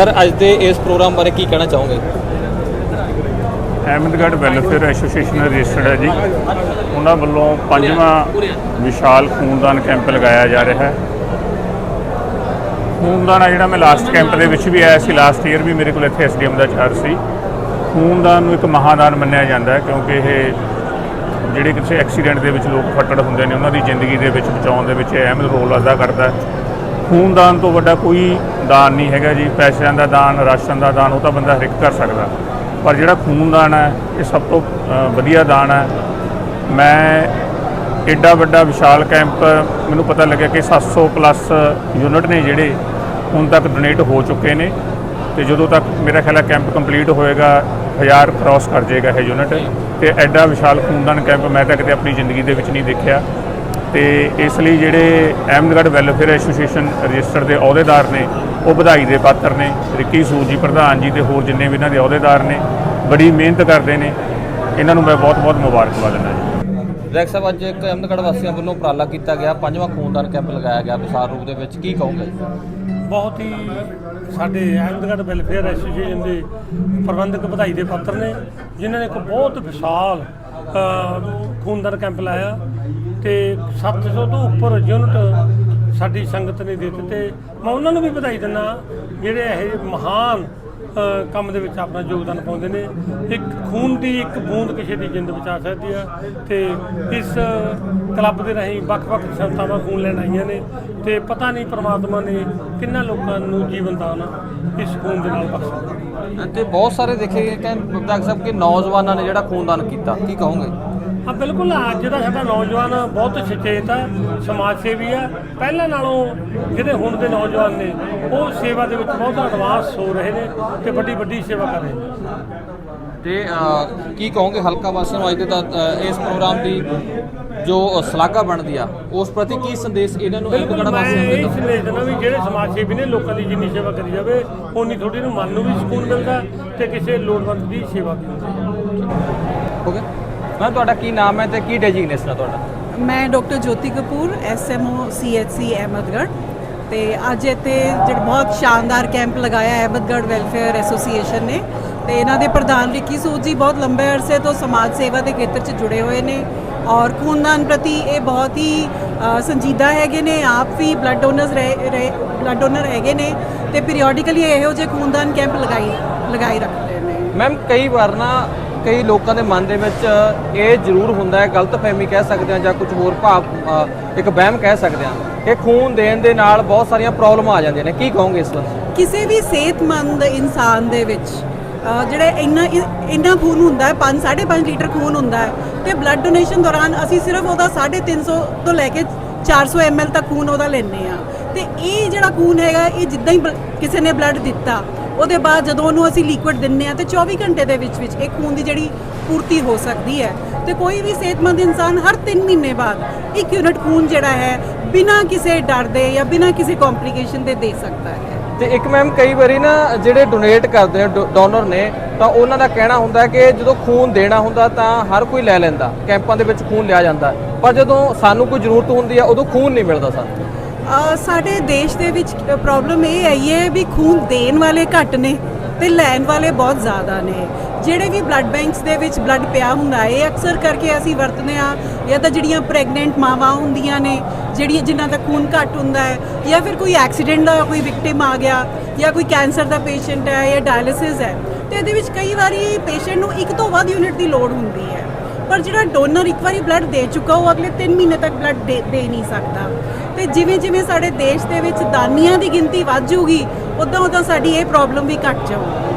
Sir, ਅੱਜ ਦੇ ਇਸ ਪ੍ਰੋਗਰਾਮ ਬਾਰੇ ਕੀ ਕਹਿਣਾ ਚਾਹੋਗੇ? ਅਹਿਮਦਗੜ੍ਹ ਵੈਲਫੇਅਰ ਐਸੋਸੀਏਸ਼ਨ ਰਜਿਸਟਰਡ ਹੈ ਜੀ। ਉਹਨਾਂ ਵੱਲੋਂ ਪੰਜਵਾਂ ਵਿਸ਼ਾਲ ਖੂਨਦਾਨ ਕੈਂਪ ਲਗਾਇਆ ਜਾ ਰਿਹਾ ਹੈ। ਖੂਨਦਾਨ ਆ ਜਿਹੜਾ ਮੈਂ ਲਾਸਟ ਕੈਂਪ ਦੇ ਵਿੱਚ ਵੀ ਆਇਆ ਸੀ। ਲਾਸਟ ਈਅਰ ਵੀ ਮੇਰੇ ਕੋਲ ਇੱਥੇ ਐਸਡੀਐਮ ਦਾ ਚਾਰਜ ਸੀ। ਖੂਨਦਾਨ ਨੂੰ ਇੱਕ ਮਹਾਦਾਨ ਮੰਨਿਆ ਜਾਂਦਾ ਹੈ ਕਿਉਂਕਿ ਇਹ ਜਿਹੜੇ ਕਿਸੇ ਐਕਸੀਡੈਂਟ ਦੇ ਵਿੱਚ ਲੋਕ ਫੱਟੜ ਹੁੰਦੇ ਨੇ, ਉਹਨਾਂ ਦੀ ਜ਼ਿੰਦਗੀ ਦੇ ਵਿੱਚ ਬਚਾਉਣ ਦੇ ਵਿੱਚ ਅਹਿਮ ਰੋਲ ਅਦਾ ਕਰਦਾ ਹੈ। ਖੂਨਦਾਨ ਤੋਂ ਵੱਡਾ ਕੋਈ ਦਾਨ ਨਹੀਂ ਹੈਗਾ ਜੀ। ਪੈਸਿਆਂ ਦਾ ਦਾਨ, ਰਾਸ਼ਨ ਦਾ ਦਾਨ, ਉਹ ਤਾਂ ਬੰਦਾ ਹਰ ਇੱਕ ਕਰ ਸਕਦਾ। ਪਰ ਜਿਹੜਾ ਖੂਨਦਾਨ ਹੈ, ਇਹ ਸਭ ਤੋਂ ਵਧੀਆ ਦਾਨ ਹੈ। ਮੈਂ ਐਡਾ ਵੱਡਾ ਵਿਸ਼ਾਲ ਕੈਂਪ, ਮੈਨੂੰ ਪਤਾ ਲੱਗਿਆ ਕਿ 700 ਪਲੱਸ ਯੂਨਿਟ ਨੇ ਜਿਹੜੇ, ਹੁਣ ਤੱਕ ਡੋਨੇਟ ਹੋ ਚੁੱਕੇ ਨੇ। ਤੇ ਜਦੋਂ ਤੱਕ ਮੇਰਾ ਖਿਆਲ ਹੈ ਕੈਂਪ ਕੰਪਲੀਟ ਹੋਏਗਾ, ਹਜ਼ਾਰ ਕ੍ਰਾਸ ਕਰ ਜਾਏਗਾ ਇਹ ਯੂਨਿਟ। ਤੇ ਐਡਾ ਵਿਸ਼ਾਲ ਖੂਨਦਾਨ ਕੈਂਪ ਮੈਂ ਤਾਂ ਕਿਤੇ ਆਪਣੀ ਜ਼ਿੰਦਗੀ ਦੇ ਵਿੱਚ ਨਹੀਂ ਦੇਖਿਆ। ਤੇ ਇਸ ਲਈ ਜਿਹੜੇ ਅਹਿਮਦਗੜ੍ਹ ਵੈਲਫੇਅਰ ਐਸੋਸੀਏਸ਼ਨ ਰਜਿਸਟਰ ਦੇ ਅਹੁਦੇਦਾਰ ਨੇ ਉਹ ਵਧਾਈ ਦੇ ਪਾਤਰ ਨੇ ਰਿੱਕੀ ਸੂਦ ਜੀ ਪ੍ਰਧਾਨ ਜੀ ਤੇ ਹੋਰ ਜਿੰਨੇ ਵੀ ਇਹਨਾਂ ਦੇ ਅਹੁਦੇਦਾਰ ਨੇ ਬੜੀ ਮਿਹਨਤ ਕਰਦੇ ਨੇ। ਇਹਨਾਂ ਨੂੰ ਮੈਂ ਬਹੁਤ-ਬਹੁਤ ਮੁਬਾਰਕਬਾਦ ਦਿੰਦਾ ਜੀ। ਰੈਕ ਸਾਹਿਬ ਅੱਜ ਇੱਕ ਅਹਿਮਦਗੜ੍ਹ ਵਾਸੀਆਂ ਵੱਲੋਂ ਉਪਰਾਲਾ ਕੀਤਾ ਗਿਆ। ਪੰਜਵਾਂ ਖੂਨਦਾਨ ਕੈਂਪ ਲਗਾਇਆ ਗਿਆ ਵਿਸਾਰ ਰੂਪ ਦੇ ਵਿੱਚ। ਕੀ ਕਹੋਗੇ? ਬਹੁਤ ਹੀ ਸਾਡੇ ਅਹਿਮਦਗੜ੍ਹ ਵੈਲਫੇਅਰ ਐਸੋਸੀਏਸ਼ਨ ਦੇ ਪ੍ਰਬੰਧਕ ਵਧਾਈ ਦੇ ਪਾਤਰ ਨੇ ਜਿਨ੍ਹਾਂ ਨੇ ਇੱਕ ਬਹੁਤ ਵਿਸ਼ਾਲ ਖੂਨਦਾਨ ਕੈਂਪ ਲਾਇਆ। ਤੇ 700 ਤੋਂ ਉੱਪਰ ਯੂਨਿਟ ਸਾਡੀ ਸੰਗਤ ਨੇ ਦੇ ਦਿੱਤੇ। ਮੈਂ ਉਹਨਾਂ ਨੂੰ ਵੀ ਵਧਾਈ ਦਿੰਦਾ ਜਿਹੜੇ ਇਹ ਮਹਾਨ ਕੰਮ ਦੇ ਵਿੱਚ ਆਪਣਾ ਯੋਗਦਾਨ ਪਾਉਂਦੇ ਨੇ। ਇੱਕ ਖੂਨ ਦੀ ਇੱਕ ਬੂੰਦ ਕਿਸੇ ਦੀ ਜਿੰਦ ਬਚਾ ਸਕਦੀ ਆ ਤੇ ਇਸ ਕਲੱਬ ਦੇ ਰਾਹੀਂ ਵੱਖ-ਵੱਖ ਸੰਸਥਾਵਾਂ ਖੂਨ ਲੈਣ ਆਈਆਂ ਨੇ ਤੇ ਪਤਾ ਨਹੀਂ ਪ੍ਰਮਾਤਮਾ ਨੇ ਕਿੰਨਾ ਲੋਕਾਂ ਨੂੰ ਜੀਵਨ ਦਾਨ ਇਸ ਖੂਨ ਦੇ ਨਾਲ ਬਖਸ਼ਿਆ। ਤੇ ਬਹੁਤ ਸਾਰੇ ਦੇਖੇ ਗਏ ਕਿ ਵਿਧਾਇਕ ਸਾਹਿਬ, ਕਿ ਨੌਜਵਾਨਾਂ ਨੇ ਜਿਹੜਾ ਖੂਨਦਾਨ ਕੀਤਾ, ਕੀ ਕਹੋਗੇ? ਹਾਂ ਬਿਲਕੁਲ ਅੱਜ ਦਾ ਸਾਡਾ ਨੌਜਵਾਨ ਬਹੁਤ ਸੁਚੇਤ ਹੈ ਸਮਾਜ ਸੇਵੀ ਹੈ। ਪਹਿਲਾਂ ਨਾਲੋਂ ਜਿਹੜੇ ਹੁਣ ਦੇ ਨੌਜਵਾਨ ਨੇ ਉਹ ਸੇਵਾ ਦੇ ਵਿੱਚ ਬਹੁਤ ਐਡਵਾਂਸ ਹੋ ਰਹੇ ਨੇ ਤੇ ਵੱਡੀ ਵੱਡੀ ਸੇਵਾ ਕਰ ਰਹੇ ਨੇ। ਤੇ ਕੀ ਕਹੋਗੇ ਹਲਕਾ ਵਾਸੀਆਂ ਨੂੰ ਅੱਜ ਦੇ ਤਾਂ ਇਸ ਪ੍ਰੋਗਰਾਮ ਦੀ ਜੋ ਸ਼ਲਾਘਾ ਬਣਦੀ ਆ ਉਸ ਪ੍ਰਤੀ ਕੀ ਸੰਦੇਸ਼ ਇਹਨਾਂ ਨੂੰ ਅਹਿਮਦਗੜ੍ਹ ਮੈਂ ਵਾਸੀਆਂ ਨੂੰ ਇਹ ਦਿੰਦਾ ਸੰਦੇਸ਼ ਦਿੰਦਾ ਵੀ ਜਿਹੜੇ ਸਮਾਜ ਸੇਵੀ ਨੇ ਲੋਕਾਂ ਦੀ ਜਿੰਨੀ ਸੇਵਾ ਕਰੀ ਜਾਵੇ ਉਨੀ ਥੋੜੀ ਨੂੰ ਮਨ ਨੂੰ ਵੀ ਸਕੂਨ ਮਿਲਦਾ ਤੇ ਕਿਸੇ ਲੋੜਵੰਦ ਦੀ ਸੇਵਾ ਵੀ ਹੁੰਦੀ ਹੈ। ਓਕੇ ਮੈਂ ਤੁਹਾਡਾ ਕੀ ਨਾਮ ਹੈ ਤੇ ਕੀ ਡੈਜਿਗਨੇਸ਼ਨ ਹੈ ਤੁਹਾਡਾ? ਮੈਂ doctor Jyoti Kapoor SMO CHC Ahmedgarh ਤੇ ਅੱਜ ਇੱਥੇ ਜਿਹੜਾ ਬਹੁਤ ਸ਼ਾਨਦਾਰ ਕੈਂਪ ਲਗਾਇਆ ਹੈ ਅਹਿਮਦਗੜ੍ਹ ਵੈਲਫੇਅਰ ਐਸੋਸੀਏਸ਼ਨ ਨੇ। ਤੇ ਇਹਨਾਂ ਦੇ ਪ੍ਰਧਾਨ ਰਿੱਕੀ ਸੂਦ ਜੀ ਬਹੁਤ ਲੰਬੇ ਅਰਸੇ ਤੋਂ ਸਮਾਜ ਸੇਵਾ ਦੇ ਖੇਤਰ 'ਚ ਜੁੜੇ ਹੋਏ ਨੇ ਔਰ ਖੂਨਦਾਨ ਪ੍ਰਤੀ ਇਹ ਬਹੁਤ ਹੀ ਸੰਜੀਦਾ ਹੈਗੇ ਨੇ। ਆਪ ਵੀ ਬਲੱਡ ਡੋਨਰਸ ਰਹੇ ਬਲੱਡ ਡੋਨਰ ਹੈਗੇ ਨੇ ਤੇ ਪੀਰੀਓਡਿਕਲੀ ਇਹੋ ਜਿਹੇ ਖੂਨਦਾਨ ਕੈਂਪ ਲਗਾਈ ਲਗਾਈ ਰੱਖਦੇ ਨੇ। ਮੈਮ ਕਈ ਵਾਰ ਨਾ ਕਈ ਲੋਕਾਂ ਦੇ ਮਨ ਦੇ ਵਿੱਚ ਇਹ ਜ਼ਰੂਰ ਹੁੰਦਾ ਹੈ, ਗਲਤਫਹਿਮੀ ਕਹਿ ਸਕਦੇ ਆ ਜਾਂ ਕੁਝ ਹੋਰ ਭਾਵ ਇੱਕ ਵਹਿਮ ਕਹਿ ਸਕਦੇ ਆ ਕਿ ਖੂਨ ਦੇਣ ਦੇ ਨਾਲ ਬਹੁਤ ਸਾਰੀਆਂ ਪ੍ਰੋਬਲਮਾਂ ਆ ਜਾਂਦੀਆਂ ਨੇ। ਕੀ ਕਹੋਗੇ ਇਸ ਬਾਰੇ? ਕਿਸੇ ਵੀ ਸਿਹਤਮੰਦ ਇਨਸਾਨ ਦੇ ਵਿੱਚ ਜਿਹੜਾ ਜਿਹੜੇ ਇੰਨਾ ਇੰਨਾ ਖੂਨ ਹੁੰਦਾ ਹੈ 5 5.5 ਲੀਟਰ ਖੂਨ ਹੁੰਦਾ ਹੈ ਤੇ ਬਲੱਡ ਡੋਨੇਸ਼ਨ ਦੌਰਾਨ ਅਸੀਂ ਸਿਰਫ ਉਹਦਾ 350 ਤੋਂ ਲੈ ਕੇ 400 ml ਤੱਕ ਖੂਨ ਉਹਦਾ ਲੈਂਦੇ ਆ ਤੇ ਇਹ ਜਿਹੜਾ ਖੂਨ ਹੈਗਾ, ਇਹ ਜਿੱਦਾਂ ਹੀ ਬਲ- ਕਿਸੇ ਨੇ ਬਲੱਡ ਦਿੱਤਾ ਉਹਦੇ ਬਾਅਦ ਜਦੋਂ ਉਹਨੂੰ ਅਸੀਂ ਲਿਕੁਇਡ ਦਿੰਨੇ ਆ ਤੇ 24 ਘੰਟੇ ਦੇ ਵਿੱਚ ਵਿੱਚ ਇਹ ਖੂਨ ਦੀ ਜਿਹੜੀ ਪੂਰਤੀ ਹੋ ਸਕਦੀ ਹੈ। ਤੇ ਕੋਈ ਵੀ ਸਿਹਤਮੰਦ ਇਨਸਾਨ ਹਰ 3 ਮਹੀਨੇ ਬਾਅਦ ਇੱਕ ਯੂਨਿਟ ਖੂਨ ਜਿਹੜਾ ਹੈ, ਬਿਨਾਂ ਕਿਸੇ ਡਰ ਦੇ ਜਾਂ ਬਿਨਾਂ ਕਿਸੇ ਕੰਪਲਿਕੇਸ਼ਨ ਦੇ ਦੇ ਸਕਦਾ ਹੈ। ਤੇ ਇੱਕ ਮੈਮ ਕਈ ਵਾਰੀ ਨਾ ਜਿਹੜੇ ਡੋਨੇਟ ਕਰਦੇ ਨੇ ਡੋਨਰ ਨੇ, ਤਾਂ ਉਹਨਾਂ ਦਾ ਕਹਿਣਾ ਹੁੰਦਾ ਕਿ ਜਦੋਂ ਖੂਨ ਦੇਣਾ ਹੁੰਦਾ ਤਾਂ ਹਰ ਕੋਈ ਲੈ ਲੈਂਦਾ। ਕੈਂਪਾਂ ਦੇ ਵਿੱਚ ਖੂਨ ਲਿਆ ਜਾਂਦਾ। ਪਰ ਜਦੋਂ ਸਾਨੂੰ ਕੋਈ ਜ਼ਰੂਰਤ ਹੁੰਦੀ ਆ, ਉਦੋਂ ਖੂਨ ਨਹੀਂ ਮਿਲਦਾ ਸਾਨੂੰ। ਸਾਡੇ ਦੇਸ਼ ਦੇ ਵਿੱਚ ਪ੍ਰੋਬਲਮ ਇਹ ਆਈ ਹੈ ਵੀ ਖੂਨ ਦੇਣ ਵਾਲੇ ਘੱਟ ਨੇ ਤੇ ਲੈਣ ਵਾਲੇ ਬਹੁਤ ਜ਼ਿਆਦਾ ਨੇ। ਜਿਹੜੇ ਵੀ ਬਲੱਡ ਬੈਂਕਸ ਦੇ ਵਿੱਚ ਬਲੱਡ ਪਿਆ ਹੁੰਦਾ ਹੈ ਇਹ ਅਕਸਰ ਕਰਕੇ ਅਸੀਂ ਵਰਤਦੇ ਆ ਜਾਂ ਤਾਂ ਜਿਹੜੀਆਂ ਪ੍ਰੈਗਨੈਂਟ ਮਾਵਾਂ ਹੁੰਦੀਆਂ ਨੇ, ਜਿਹੜੀਆਂ ਜਿਨ੍ਹਾਂ ਦਾ ਖੂਨ ਘੱਟ ਹੁੰਦਾ ਹੈ, ਜਾਂ ਫਿਰ ਕੋਈ ਐਕਸੀਡੈਂਟ ਦਾ ਕੋਈ ਵਿਕਟਿਮ ਆ ਗਿਆ, ਜਾਂ ਕੋਈ ਕੈਂਸਰ ਦਾ ਪੇਸ਼ੈਂਟ ਹੈ, ਜਾਂ ਡਾਇਲਿਸਿਸ ਹੈ, ਤੇ ਇਹਦੇ ਵਿੱਚ ਕਈ ਵਾਰੀ ਪੇਸ਼ੈਂਟ ਨੂੰ ਇੱਕ ਤੋਂ ਵੱਧ ਯੂਨਿਟ ਦੀ ਲੋੜ ਹੁੰਦੀ ਹੈ। ਪਰ ਜਿਹੜਾ ਡੋਨਰ ਇੱਕ ਵਾਰੀ ਬਲੱਡ ਦੇ ਚੁੱਕਾ, ਉਹ ਅਗਲੇ 3 ਮਹੀਨੇ ਤੱਕ ਬਲੱਡ ਦੇ ਦੇ ਨਹੀਂ ਸਕਦਾ। ਤੇ ਜਿਵੇਂ ਜਿਵੇਂ ਸਾਡੇ ਦੇਸ਼ ਦੇ ਵਿੱਚ ਦਾਨੀਆਂ ਦੀ ਗਿਣਤੀ ਵੱਧ ਜੂਗੀ ਉਦਾਂ ਉਦਾਂ ਸਾਡੀ ਇਹ ਪ੍ਰੋਬਲਮ ਵੀ ਘਟ ਜਾਊਗੀ।